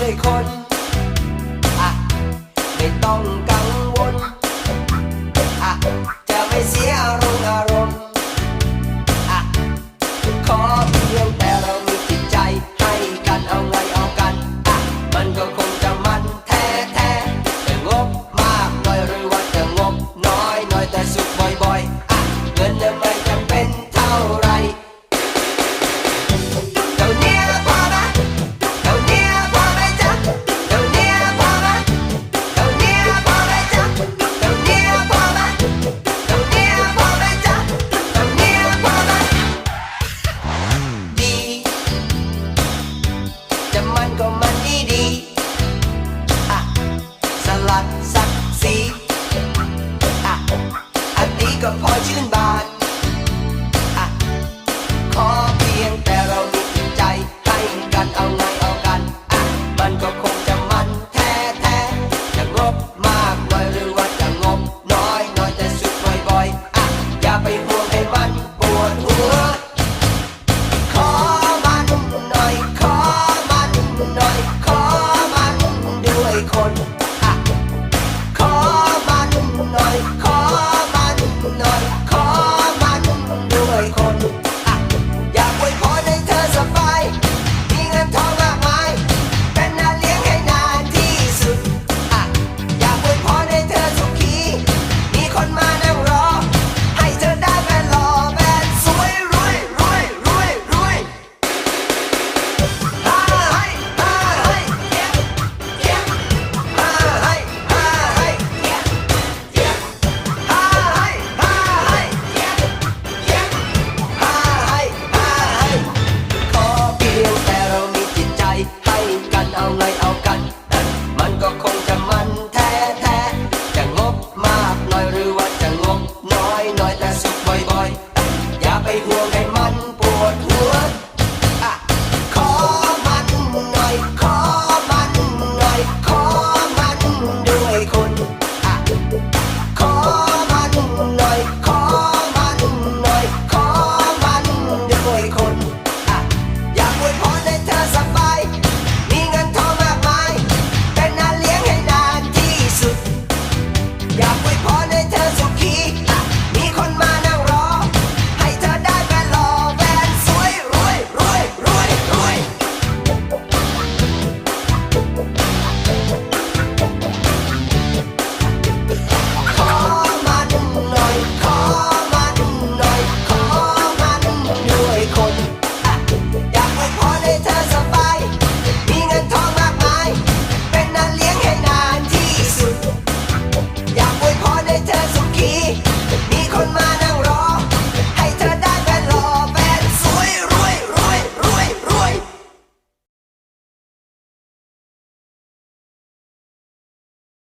ด้วยคนอะไม่ต้องกังวลอะจะไม่เสียอารมณ์อารมณ์อะขอเพียงแต่เรามีจิตใจให้กันเอาไงเอากันอะมันก็คงจะมันแท้แท้จะงบมากน้อยหรือว่าจะงบน้อยน้อยแต่สุขบ่อยๆอะเงินจะไม่ Hey.